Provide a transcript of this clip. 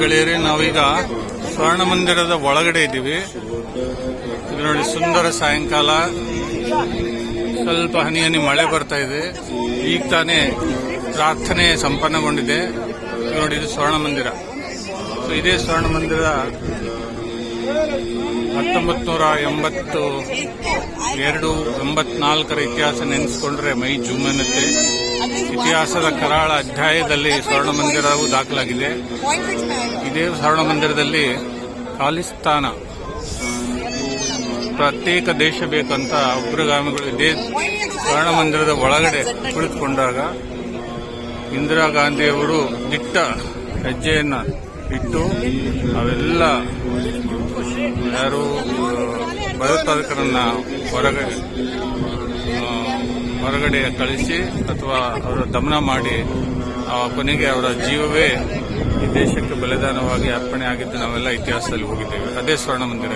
ಗೆಳೆಯರೇ, ನಾವೀಗ ಸ್ವರ್ಣ ಮಂದಿರದ ಒಳಗಡೆ ಇದ್ದೀವಿ. ಇದು ನೋಡಿ ಸುಂದರ ಸಾಯಂಕಾಲ. ಸ್ವಲ್ಪ ಹನಿ ಹನಿ ಮಳೆ ಬರ್ತಾ ಇದೆ. ಈಗ ತಾನೇ ಪ್ರಾರ್ಥನೆ ಸಂಪನ್ನಗೊಂಡಿದೆ. ನೋಡಿ ಇದು ಸ್ವರ್ಣ ಮಂದಿರ ಸೊ ಇದೇ ಸ್ವರ್ಣ ಮಂದಿರ ಹತ್ತೊಂಬತ್ತು ನೂರ ಎಂಬತ್ತು ಎರಡು ಎಂಬತ್ನಾಲ್ಕರ ಇತಿಹಾಸ ನೆನೆಸ್ಕೊಂಡ್ರೆ ಮೈ ಜುಮ್ಮನತೆ ಇತಿಹಾಸದ ಕರಾಳ ಅಧ್ಯಾಯದಲ್ಲಿ ಸ್ವರ್ಣ ಮಂದಿರವು ದಾಖಲಾಗಿದೆ. ಇದೇ ಸ್ವರ್ಣ ಮಂದಿರದಲ್ಲಿ ಖಾಲಿಸ್ತಾನ. ಪ್ರತ್ಯೇಕ ದೇಶ ಬೇಕಂತ ಉಗ್ರಗಾಮಿಗಳು ಇದೇ ಸ್ವರ್ಣ ಮಂದಿರದ ಒಳಗಡೆ ಕುಳಿತುಕೊಂಡಾಗ ಇಂದಿರಾ ಗಾಂಧಿಯವರು ದಿಟ್ಟ ಹೆಜ್ಜೆಯನ್ನು ಇಟ್ಟು ಅವೆಲ್ಲ ಯಾರು ಭಯೋತ್ಪಾದಕರನ್ನು ಹೊರಗೆ ಹೊರಗಡೆ ಕಳಿಸಿ ಅಥವಾ ಅವರ ದಮನ ಮಾಡಿ ಕೊನೆಗೆ ಅವರ ಜೀವವೇ ಈ ದೇಶಕ್ಕೆ ಬಲಿದಾನವಾಗಿ ಅರ್ಪಣೆ ಆಗಿದ್ದು ನಾವೆಲ್ಲ ಇತಿಹಾಸದಲ್ಲಿ ಹೋಗಿದ್ದೇವೆ. ಅದೇ ಸ್ವರ್ಣ ಮಂದಿರ